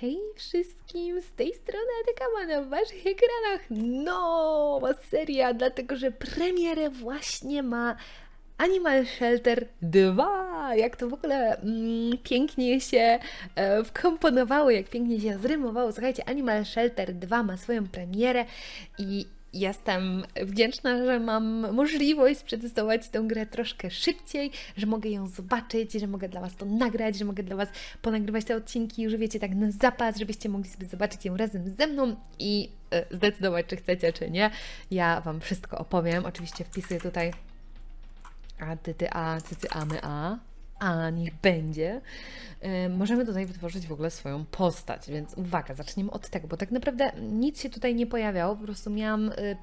Hej wszystkim, z tej strony Adekama na waszych ekranach nowa seria, dlatego że premierę właśnie ma Animal Shelter 2. Jak to w ogóle mm, pięknie się e, wkomponowało, jak pięknie się zrymowało. Słuchajcie, Animal Shelter 2 ma swoją premierę i jestem wdzięczna, że mam możliwość przetestować tę grę troszkę szybciej, że mogę ją zobaczyć, że mogę dla Was to nagrać, że mogę dla Was ponagrywać te odcinki, już wiecie, tak na zapas, żebyście mogli sobie zobaczyć ją razem ze mną i e, zdecydować, czy chcecie, czy nie. Ja Wam wszystko opowiem. Oczywiście wpisuję tutaj a, ty, ty, a, ty, ty, a, my, a. A, niech będzie. E, możemy tutaj wytworzyć w ogóle swoją postać, więc uwaga, zaczniemy od tego, bo tak naprawdę nic się tutaj nie pojawiało, po prostu miałam y,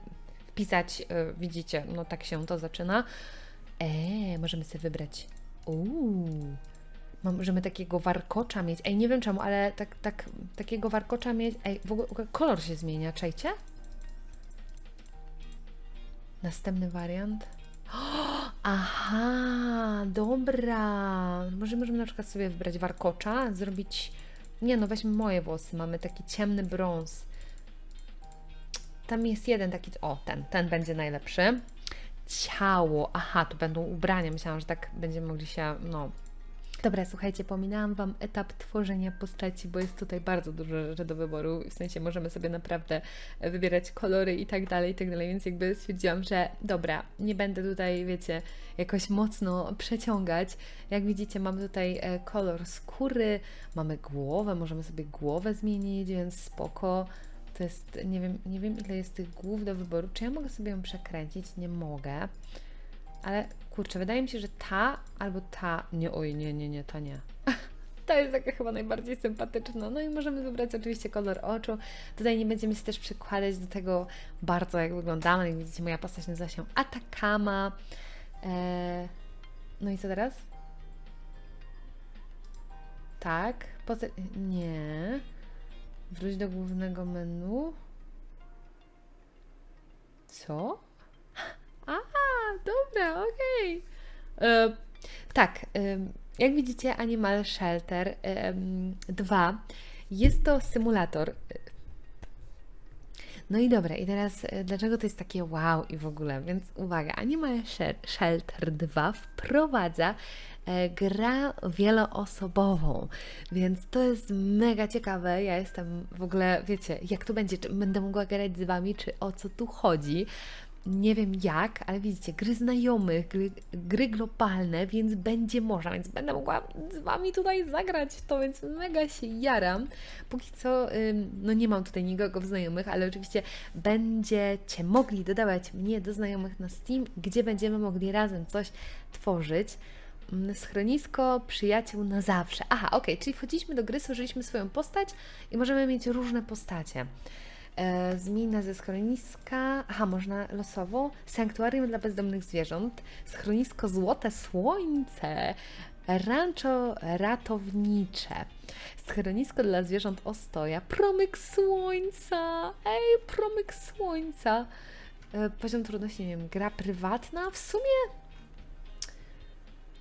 wpisać, y, widzicie, no tak się to zaczyna. Eee, możemy sobie wybrać. Uuu. Możemy takiego warkocza mieć. Ej, nie wiem czemu, ale tak, tak, takiego warkocza mieć. Ej, w ogóle kolor się zmienia, czajcie? Następny wariant. Aha, dobra. Może możemy na przykład sobie wybrać warkocza, zrobić. Nie no, weźmy moje włosy. Mamy taki ciemny brąz. Tam jest jeden taki. O, ten, ten będzie najlepszy. Ciało. Aha, tu będą ubrania. Myślałam, że tak będziemy mogli się. No. Dobra, słuchajcie, pominęłam Wam etap tworzenia postaci, bo jest tutaj bardzo dużo rzeczy do wyboru. W sensie możemy sobie naprawdę e, wybierać kolory i tak dalej, i tak dalej, więc jakby stwierdziłam, że dobra, nie będę tutaj, wiecie, jakoś mocno przeciągać. Jak widzicie, mamy tutaj e, kolor skóry, mamy głowę, możemy sobie głowę zmienić, więc spoko. To jest, nie wiem, nie wiem ile jest tych głów do wyboru. Czy ja mogę sobie ją przekręcić? Nie mogę. Ale kurczę, wydaje mi się, że ta albo ta. Nie, oj, nie, nie, nie, ta nie. Ta jest taka chyba najbardziej sympatyczna. No i możemy wybrać oczywiście kolor oczu. Tutaj nie będziemy się też przykładać do tego bardzo, jak wyglądamy. Jak widzicie, moja postać nazywa się Atakama. Eee, no i co teraz? Tak. Poza... Nie. Wróć do głównego menu. Co? Dobra, okej. E, Tak, em, jak widzicie, Animal Shelter em, 2 jest to symulator. No i dobra, i teraz e, dlaczego to jest takie wow i w ogóle? Więc uwaga, Animal Shel- Shelter 2 wprowadza e, grę wieloosobową, więc to jest mega ciekawe. Ja jestem w ogóle, wiecie, jak to będzie, czy będę mogła grać z Wami, czy o co tu chodzi. Nie wiem jak, ale widzicie, gry znajomych, gry, gry globalne, więc będzie można, więc będę mogła z Wami tutaj zagrać w to, więc mega się jaram. Póki co, no nie mam tutaj nikogo w znajomych, ale oczywiście będziecie mogli dodawać mnie do znajomych na Steam, gdzie będziemy mogli razem coś tworzyć. Mm, Schronisko przyjaciół na zawsze. Aha, okej, czyli wchodziliśmy do gry, stworzyliśmy swoją postać i możemy mieć różne postacie. E, nazwę schroniska. Aha, można losowo. Sanktuarium dla bezdomnych zwierząt. Schronisko Złote Słońce. Rancho ratownicze. Schronisko dla zwierząt Ostoja. Promyk Słońca. Ej, promyk Słońca. E, poziom trudności, nie wiem, gra prywatna? W sumie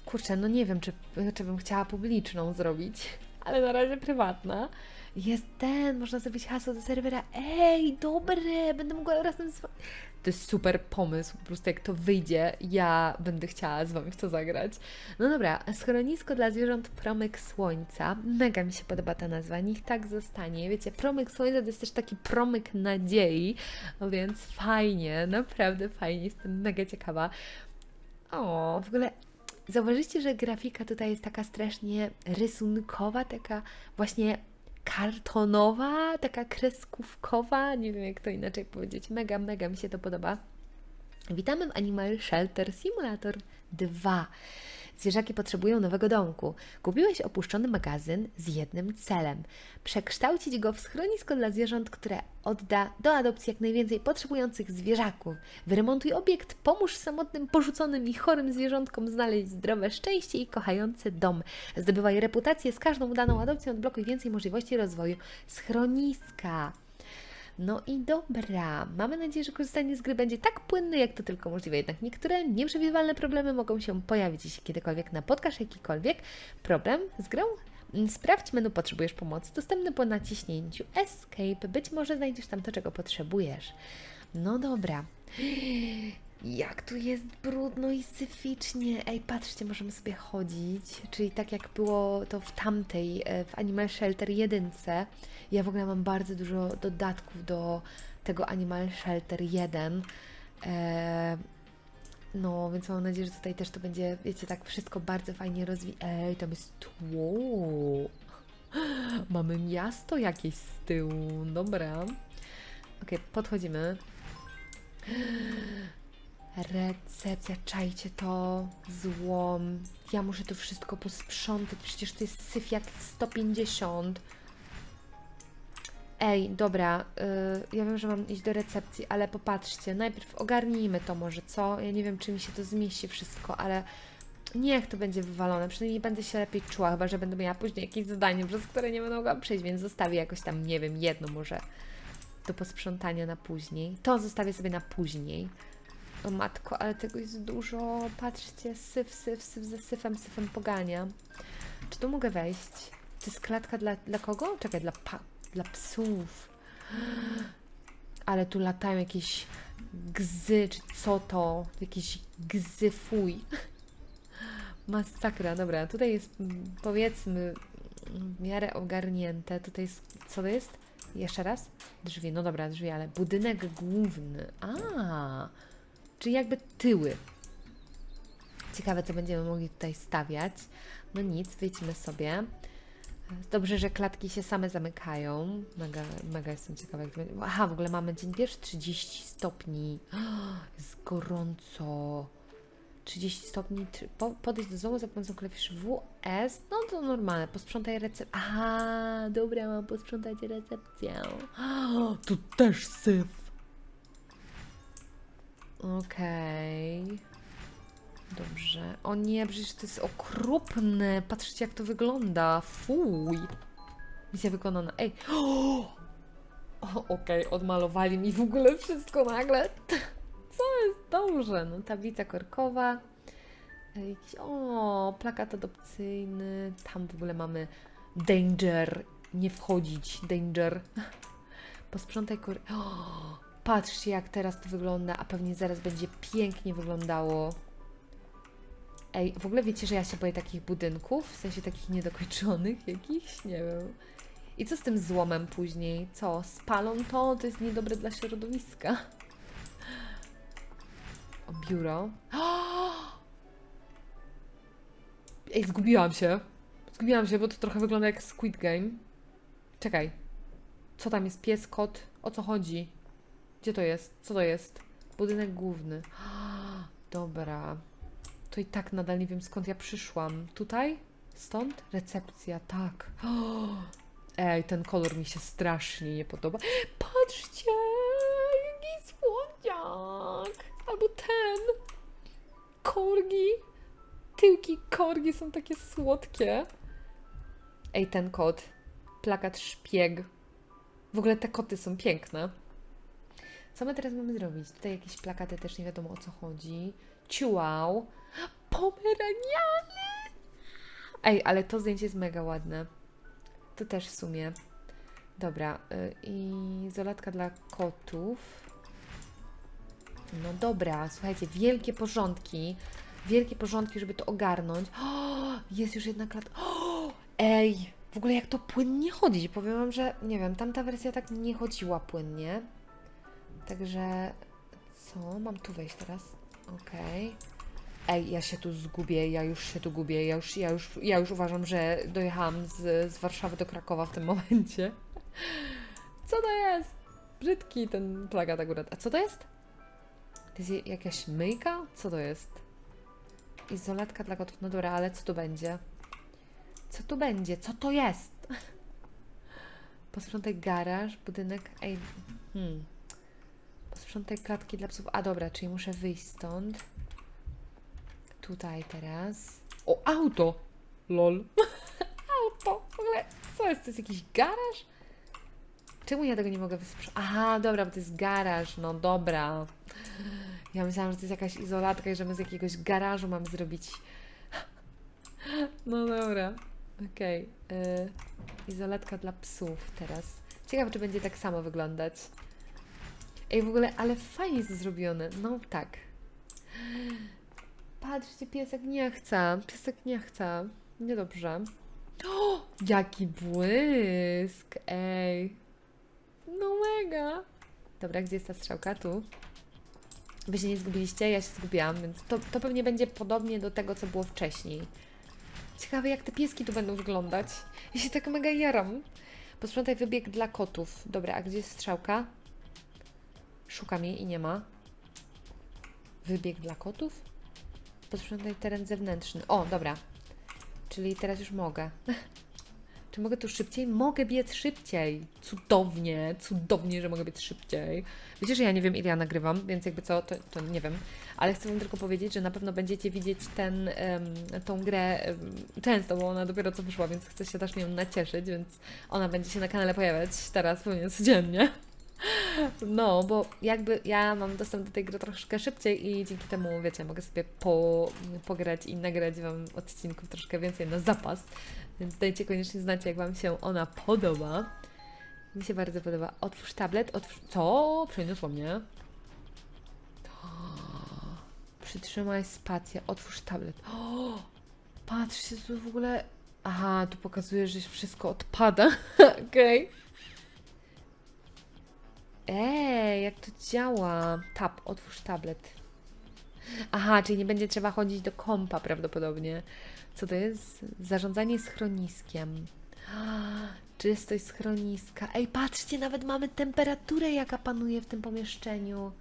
Kurczę, no nie wiem, czy, czy bym chciała publiczną zrobić, ale na razie prywatna. Jest ten, można zrobić hasło do serwera. Ej, dobre, będę mogła razem z wami. To jest super pomysł, po prostu jak to wyjdzie, ja będę chciała z Wami w to zagrać. No dobra, schronisko dla zwierząt Promyk Słońca. Mega mi się podoba ta nazwa, niech tak zostanie. Wiecie, Promyk Słońca to jest też taki promyk nadziei, więc fajnie, naprawdę fajnie, jestem mega ciekawa. O, w ogóle Zauważycie, że grafika tutaj jest taka strasznie rysunkowa, taka właśnie kartonowa, taka kreskówkowa, nie wiem jak to inaczej powiedzieć. Mega, mega mi się to podoba. Witamy w Animal Shelter Simulator 2. Zwierzaki potrzebują nowego domku. Kupiłeś opuszczony magazyn z jednym celem: przekształcić go w schronisko dla zwierząt, które odda do adopcji jak najwięcej potrzebujących zwierzaków. Wyremontuj obiekt, pomóż samotnym, porzuconym i chorym zwierzątkom znaleźć zdrowe szczęście i kochający dom. Zdobywaj reputację z każdą udaną adopcją, odblokuj więcej możliwości rozwoju schroniska. No i dobra, mamy nadzieję, że korzystanie z gry będzie tak płynne, jak to tylko możliwe. Jednak niektóre nieprzewidywalne problemy mogą się pojawić, jeśli kiedykolwiek napotkasz jakikolwiek problem z grą. Mm, Sprawdź menu Potrzebujesz pomocy. Dostępny po naciśnięciu Escape. Być może znajdziesz tam to, czego potrzebujesz. No dobra. Jak tu jest brudno i syficznie. Ej, patrzcie, możemy sobie chodzić. Czyli tak jak było to w tamtej, e, w Animal Shelter 1. Ja w ogóle mam bardzo dużo dodatków do tego Animal Shelter 1. E, no, więc mam nadzieję, że tutaj też to będzie, wiecie, tak wszystko bardzo fajnie rozwi... Ej, tam jest tło. Mamy miasto jakieś z tyłu. Dobra. Okej, podchodzimy. Recepcja, czajcie to, złom. Ja muszę to wszystko posprzątać, przecież to jest syf jak 150. Ej, dobra, y, ja wiem, że mam iść do recepcji, ale popatrzcie, najpierw ogarnijmy to może, co? Ja nie wiem, czy mi się to zmieści wszystko, ale niech to będzie wywalone, przynajmniej będę się lepiej czuła, chyba, że będę miała później jakieś zadanie, przez które nie będę mogła przejść, więc zostawię jakoś tam, nie wiem, jedno może do posprzątania na później. To zostawię sobie na później. O matko, ale tego jest dużo. Patrzcie, syf, syf, syf za syfem, syfem pogania. Czy tu mogę wejść? To jest klatka dla, dla kogo? Czekaj, dla, pa, dla psów. Ale tu latają jakieś gzy, czy co to? Jakieś gzy, fuj. Masakra, dobra. Tutaj jest powiedzmy w miarę ogarnięte. Tutaj jest, co to jest? Jeszcze raz? Drzwi, no dobra, drzwi, ale budynek główny. A, czyli jakby tyły. Ciekawe, co będziemy mogli tutaj stawiać. No nic, wyjdźmy sobie. Dobrze, że klatki się same zamykają. Mega, mega jestem ciekawa, jak to będzie. Aha, w ogóle mamy dzień pierwszy 30 stopni. Jest gorąco. 30 stopni. Po, podejść do domu za pomocą klawiszy WS. No to normalne. Posprzątaj recepcję. Aha, dobra, mam posprzątać recepcję. Tu też syf. Okej. Dobrze. O nie, przecież to jest okropne. Patrzcie, jak to wygląda. Fuj. Misja wykonana. Ej. O, Okej, odmalowali mi w ogóle wszystko nagle. Co jest dobrze? No, tablica korkowa. E, Jakiś, o, plakat adopcyjny. Tam w ogóle mamy danger. Nie wchodzić, danger. Posprzątaj kor... O, patrzcie, jak teraz to wygląda, a pewnie zaraz będzie pięknie wyglądało. Ej, w ogóle wiecie, że ja się boję takich budynków, w sensie takich niedokończonych jakichś, nie wiem. I co z tym złomem później? Co, spalą to? To jest niedobre dla środowiska. O, biuro. Ej, zgubiłam się. Zgubiłam się, bo to trochę wygląda jak Squid Game. Czekaj. Co tam jest? Pies, kot? O co chodzi? Gdzie to jest? Co to jest? Budynek główny. Dobra. To i tak nadal nie wiem skąd ja przyszłam. Tutaj? Stąd? Recepcja, tak. Ej, ten kolor mi się strasznie nie podoba. Patrzcie! Jaki słodziak! Albo ten! Korgi! Tyłki korgi są takie słodkie. Ej, ten kot. Plakat szpieg. W ogóle te koty są piękne. Co my teraz mamy zrobić? Tutaj jakieś plakaty też nie wiadomo o co chodzi. Ciułał. Pomeraniany! Ej, ale to zdjęcie jest mega ładne. To też w sumie. Dobra, y, i izolatka dla kotów. No dobra, słuchajcie, wielkie porządki. Wielkie porządki, żeby to ogarnąć. O, jest już jedna klatka. O, ej, w ogóle jak to płynnie chodzi. Powiem Wam, że nie wiem, tamta wersja tak nie chodziła płynnie. Także co? Mam tu wejść teraz? Okej. Ej, ja się tu zgubię, ja już się tu gubię, ja już, ja już, ja już uważam, że dojechałam z, z Warszawy do Krakowa w tym momencie. Co to jest? Brzydki ten plakat akurat. A co to jest? To jest je- jakaś myjka? Co to jest? Izolatka dla kotów. No dobra, ale co tu będzie? Co tu będzie? Co to jest? Posprzątaj garaż, budynek. Ej, hmm. Posprzątaj klatki dla psów. A dobra, czyli muszę wyjść stąd. Tutaj teraz. O, auto! Lol. auto! W ogóle, co jest? To jest jakiś garaż? Czemu ja tego nie mogę wysprzątać? Aha, dobra, bo to jest garaż. No dobra. Ja myślałam, że to jest jakaś izolatka i że my z jakiegoś garażu mamy zrobić. No dobra. Okej. y, Izolatka dla psów teraz. Ciekawe, czy będzie tak samo wyglądać. Ej, w ogóle, ale fajnie jest zrobione. No tak. Patrzcie, piesek nie chce. Piesek nie chce. Niedobrze. O, jaki błysk! Ej. No mega. Dobra, gdzie jest ta strzałka? Tu. Wy się nie zgubiliście, ja się zgubiłam, więc to, to pewnie będzie podobnie do tego, co było wcześniej. Ciekawe, jak te pieski tu będą wyglądać. Ja się tak mega jaram. Posprzątaj wybieg dla kotów. Dobra, a gdzie jest strzałka? Szukam jej i nie ma. Wybieg dla kotów? Posprzątaj teren zewnętrzny. O, dobra. Czyli teraz już mogę. Czy mogę tu szybciej? Mogę biec szybciej. Cudownie, cudownie, że mogę biec szybciej. Wiecie, że ja nie wiem, ile ja nagrywam, więc jakby co, to, to nie wiem. Ale chcę Wam tylko powiedzieć, że na pewno będziecie widzieć ten, em, tą grę em, często, bo ona dopiero co wyszła, więc chcę się też nią nacieszyć, więc ona będzie się na kanale pojawiać teraz pewnie codziennie. No, bo jakby ja mam dostęp do tej gry troszkę szybciej i dzięki temu, wiecie, mogę sobie po, pograć i nagrać Wam odcinków troszkę więcej na zapas. Więc dajcie koniecznie znać, jak Wam się ona podoba. Mi się bardzo podoba. Otwórz tablet, otwórz... Co? Przeniosło mnie. Przytrzymaj spację, otwórz tablet. O, patrzcie, tu w ogóle... Aha, tu pokazuje, że wszystko odpada. Okej. Ej, jak to działa? Tab, otwórz tablet. Aha, czyli nie będzie trzeba chodzić do kompa prawdopodobnie. Co to jest? Zarządzanie schroniskiem. Czystość schroniska. Ej, patrzcie, nawet mamy temperaturę, jaka panuje w tym pomieszczeniu.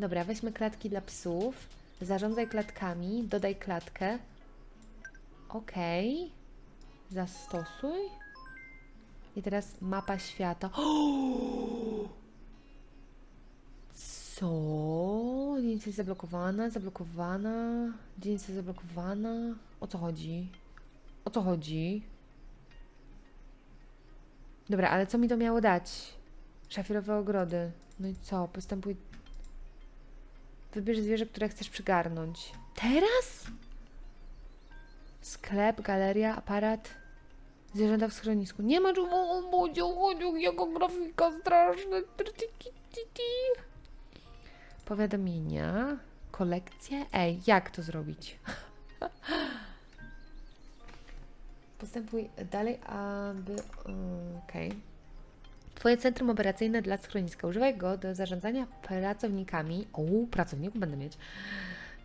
Dobra, weźmy klatki dla psów. Zarządzaj klatkami, dodaj klatkę. Okej. Zastosuj. I teraz mapa świata. Co? Dzielnica jest zablokowana, zablokowana. Dzielnica zablokowana. O co chodzi? O co chodzi? Dobra, ale co mi to miało dać? Szafirowe ogrody. No i co? Postępuj. Wybierz zwierzę, które chcesz przygarnąć. Teraz? Sklep, galeria, aparat. Zwierzęta w schronisku. Nie ma czemu obudził, chodził, jego grafika straszna. Powiadomienia. Kolekcje. Ej, jak to zrobić? Postępuj dalej, aby. Okej. Twoje centrum operacyjne dla schroniska. Używaj go do zarządzania pracownikami. O, pracowników będę mieć.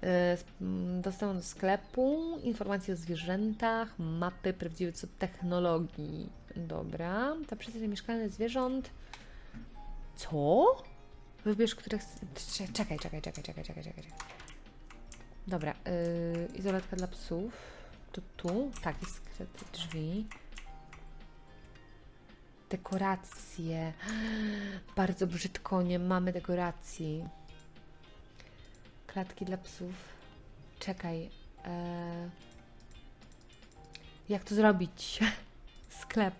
S- mm, Dostęp do sklepu, informacje o zwierzętach, mapy, prawdziwy cud technologii. Dobra. Ta przestrzeń mieszkalna zwierząt. Co? Wybierz, które. chce- Cze- Czekaj, czekaj, czekaj, czekaj, czekaj, czekaj. Dobra. Yy, izolatka dla psów. To tu. Tak, jest skryte drzwi. Dekoracje. Bardzo brzydko, nie mamy dekoracji. Klatki dla psów. Czekaj. E... Jak to zrobić? Sklep.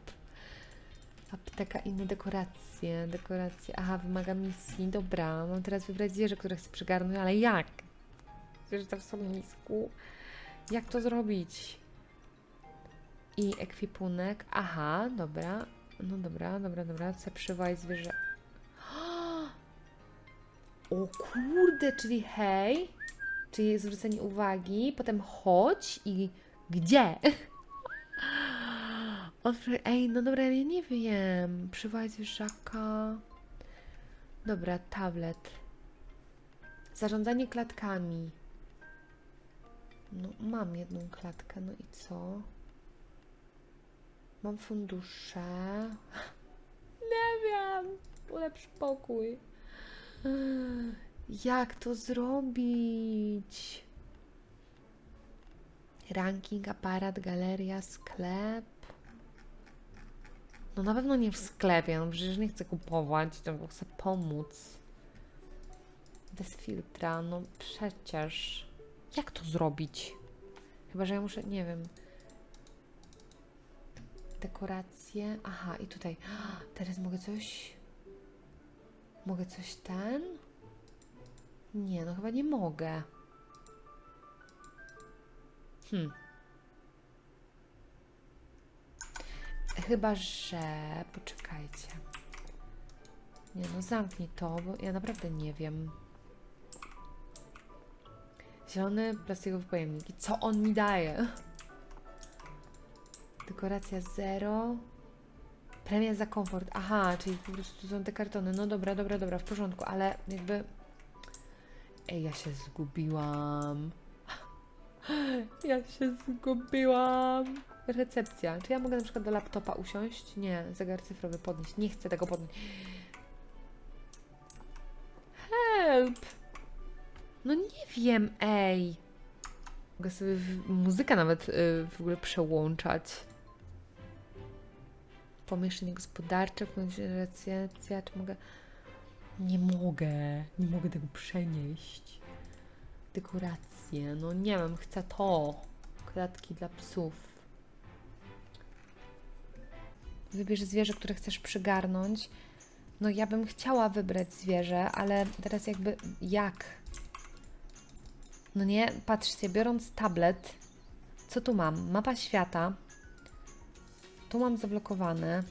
Apteka, inne dekoracje. Dekoracje. Aha, wymaga misji. Dobra, mam teraz wybrać zwierzę, które chcę przygarnąć, ale jak? Zwierzęta w schronisku. Jak to zrobić? I ekwipunek. Aha, dobra. No dobra, dobra, dobra. Chcę przywołać zwierzę. O kurde, czyli hej, czyli zwrócenie uwagi, potem chodź i gdzie? Otwór, ej, no dobra, ja nie wiem. Przywołać zwierzaka. Dobra, tablet. Zarządzanie klatkami. No, mam jedną klatkę, no i co? Mam fundusze. Nie wiem. Ulepsz pokój. Jak to zrobić? Ranking, aparat, galeria, sklep. No na pewno nie w sklepie, no przecież nie chcę kupować, tylko chcę pomóc. Bez filtra, no przecież. Jak to zrobić? Chyba, że ja muszę, nie wiem. Dekoracje. Aha, i tutaj. Teraz mogę coś. Mogę coś ten? Nie, no chyba nie mogę. Hmm. Chyba, że... Poczekajcie. Nie no, zamknij to, bo ja naprawdę nie wiem. Zielony plastikowy pojemnik. I co on mi daje? Dekoracja zero. Premia za komfort. Aha, czyli po prostu są te kartony. No dobra, dobra, dobra, w porządku, ale jakby... Ej, ja się zgubiłam. Ja się zgubiłam. Recepcja. Czy ja mogę na przykład do laptopa usiąść? Nie, zegar cyfrowy podnieść. Nie chcę tego podnieść. Help! No nie wiem, ej. Mogę sobie muzykę nawet y, w ogóle przełączać. Pomieszczenie gospodarcze, recepcja, czy mogę... Nie mogę, nie mogę tego przenieść. Dekoracje, no nie wiem, chcę to. Klatki dla psów. Wybierz zwierzę, które chcesz przygarnąć. No ja bym chciała wybrać zwierzę, ale teraz jakby jak? No nie, patrzcie, biorąc tablet, co tu mam? Mapa świata. Tu mam zablokowane.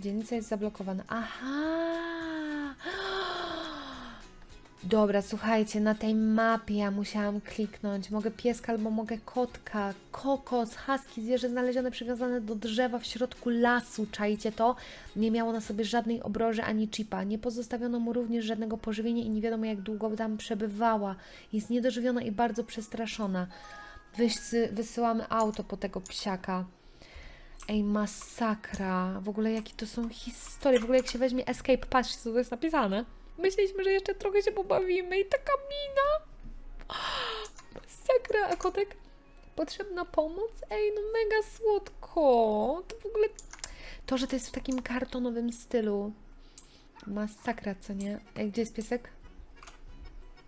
Dzielnica jest zablokowana. Aha! Dobra, słuchajcie, na tej mapie ja musiałam kliknąć. Mogę pieska albo mogę kotka. Kokos, husky, zwierzę znalezione przywiązane do drzewa w środku lasu. Czajcie to? Nie miało na sobie żadnej obroży ani chipa. Nie pozostawiono mu również żadnego pożywienia i nie wiadomo jak długo tam przebywała. Jest niedożywiona i bardzo przestraszona. Wysy, wysyłamy auto po tego psiaka. Ej, masakra. W ogóle jakie to są historie. W ogóle jak się weźmie escape, patrzcie co to jest napisane. Myśleliśmy, że jeszcze trochę się pobawimy i taka mina. Masakra. A kotek? Potrzebna pomoc? Ej, no mega słodko. To w ogóle... To, że to jest w takim kartonowym stylu. Masakra, co nie? Ej, gdzie jest piesek?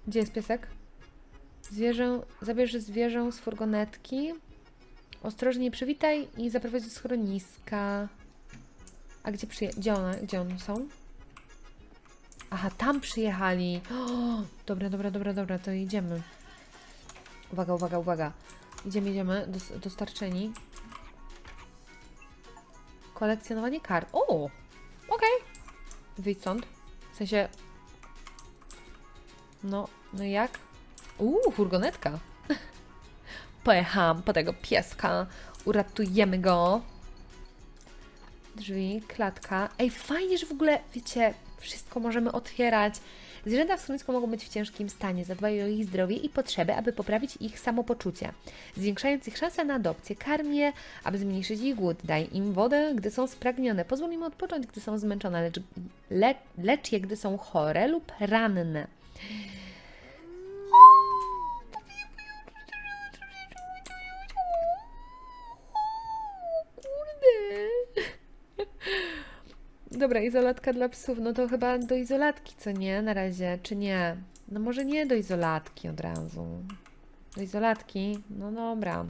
Gdzie jest piesek? Zwierzę, zabierz zwierzę z furgonetki. Ostrożnie przywitaj i zaprowadź do schroniska. A gdzie przyje... Gdzie one, gdzie one są? Aha, tam przyjechali. O, dobra, dobra, dobra, dobra, to idziemy. Uwaga, uwaga, uwaga. Idziemy, idziemy. Dos dostarczeni. Kolekcjonowanie kart. O! Okej. Wyjdź stąd. W sensie... No, no jak? Uuu, furgonetka. Pojechałam po tego pieska. Uratujemy go. Drzwi, klatka. Ej, fajnie, że w ogóle, wiecie, wszystko możemy otwierać. Zwierzęta w schronisku mogą być w ciężkim stanie. Zadbaj o ich zdrowie i potrzeby, aby poprawić ich samopoczucie. Zwiększając ich szanse na adopcję, karm je, aby zmniejszyć ich głód. Daj im wodę, gdy są spragnione. Pozwól im odpocząć, gdy są zmęczone, lecz, le, lecz je, gdy są chore lub ranne. Dobra, izolatka dla psów. No to chyba do izolatki, co nie? Na razie, czy nie? No może nie do izolatki od razu. Do izolatki? No dobra.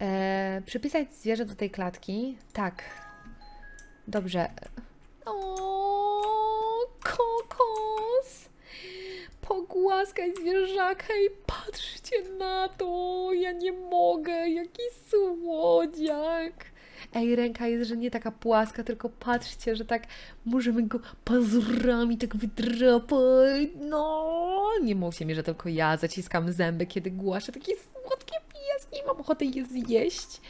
E, przypisać zwierzę do tej klatki? Tak. Dobrze. O, kokos! Pogłaskać zwierzaka i patrzcie na to! Ja nie mogę! Jaki słodziak! Ej, ręka jest, że nie taka płaska, tylko patrzcie, że tak możemy go pazurami tak wydrapać. No, nie mówcie mi, że tylko ja zaciskam zęby, kiedy głaszę takie słodkie pieski i mam ochotę je zjeść.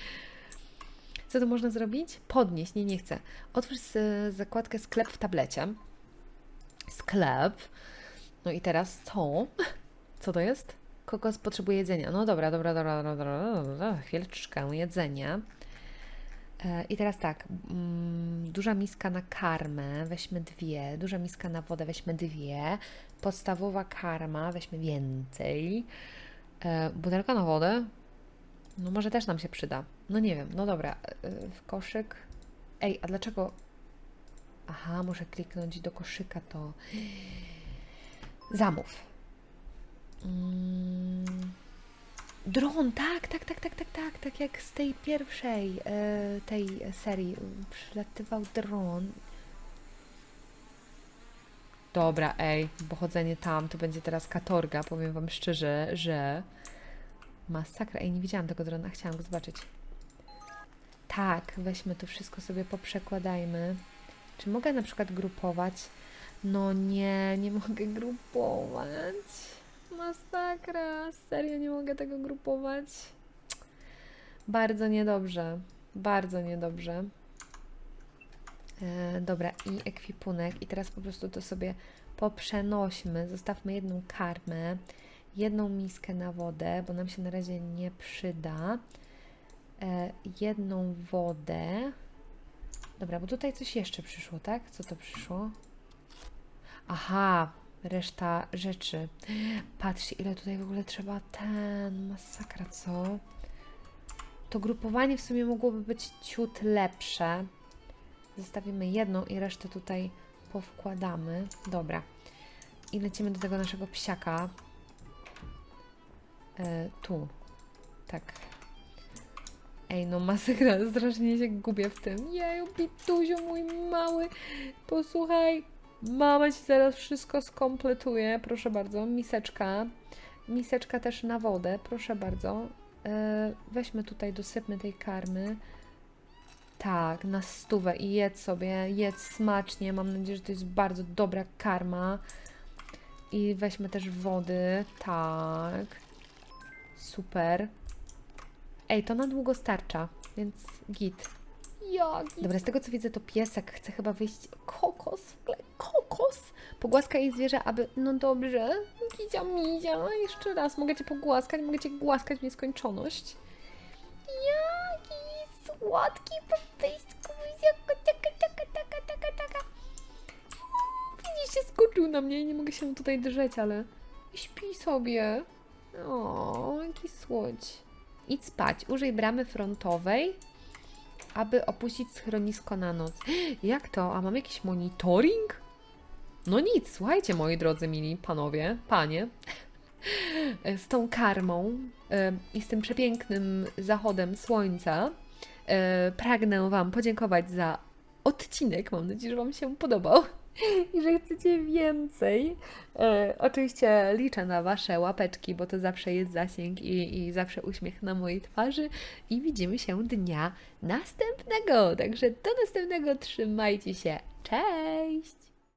Co tu można zrobić? Podnieść, nie, nie chcę. Otwórz z, zakładkę sklep w tablecie. Sklep. No i teraz co? Co to jest? Kokos potrzebuje jedzenia. No dobra, dobra, dobra, dobra, dobra, dobra. chwileczkę, jedzenie. E, I teraz tak, mm, duża miska na karmę, weźmy dwie, duża miska na wodę, weźmy dwie, podstawowa karma, weźmy więcej, e, butelka na wodę, no może też nam się przyda, no nie wiem, no dobra, e, w koszyk, ej, a dlaczego, aha, muszę kliknąć do koszyka to, zamów, mm. Dron, tak, tak, tak, tak, tak, tak, tak jak z tej pierwszej e, tej serii przylatywał dron. Dobra, ej, pochodzenie tam to będzie teraz katorga, powiem Wam szczerze, że masakra. Ej, nie widziałam tego drona, chciałam go zobaczyć. Tak, weźmy to wszystko sobie poprzekładajmy. Czy mogę na przykład grupować? No nie, nie mogę grupować. Masakra, serio nie mogę tego grupować. Bardzo niedobrze, bardzo niedobrze. E, dobra, i ekwipunek. I teraz po prostu to sobie poprzenośmy. Zostawmy jedną karmę, jedną miskę na wodę, bo nam się na razie nie przyda. E, jedną wodę. Dobra, bo tutaj coś jeszcze przyszło, tak? Co to przyszło? Aha, reszta rzeczy. Patrzcie, ile tutaj w ogóle trzeba ten. Masakra, co? To grupowanie w sumie mogłoby być ciut lepsze. Zostawimy jedną i resztę tutaj powkładamy. Dobra. I lecimy do tego naszego psiaka. E, tu. Tak. Ej, no masakra, strasznie się gubię w tym. Jeju, Pitusiu, mój mały. Posłuchaj, mama ci zaraz wszystko skompletuje. Proszę bardzo, miseczka. Miseczka też na wodę, proszę bardzo. E, weźmy tutaj, dosypmy tej karmy. Tak, na stówę i jedz sobie, jedz smacznie. Mam nadzieję, że to jest bardzo dobra karma. I weźmy też wody. Tak. Super. Ej, to na długo starcza, więc git. Ja, git. Dobra, z tego co widzę, to piesek chce chyba wyjść. Kokos, w ogóle kokos. Pogłaskaj jej zwierzę, aby. No dobrze. Gizia mizia. Jeszcze raz mogę cię pogłaskać, mogę cię głaskać w nieskończoność. Jaki słodki popysku. Taka, taka, taka, taka, taka. Widzisz, się skoczył na mnie i nie mogę się tutaj drżeć, ale śpi sobie. O, jaki słodź. Idź spać. Użyj bramy frontowej, aby opuścić schronisko na noc. Jak to? A mam jakiś monitoring? No nic, słuchajcie, moi drodzy mili panowie, panie. Z tą karmą i z tym przepięknym zachodem słońca pragnę Wam podziękować za odcinek. Mam nadzieję, że Wam się podobał i że chcecie więcej. E, oczywiście liczę na Wasze łapeczki, bo to zawsze jest zasięg i, i zawsze uśmiech na mojej twarzy. I widzimy się dnia następnego. Także do następnego. Trzymajcie się. Cześć!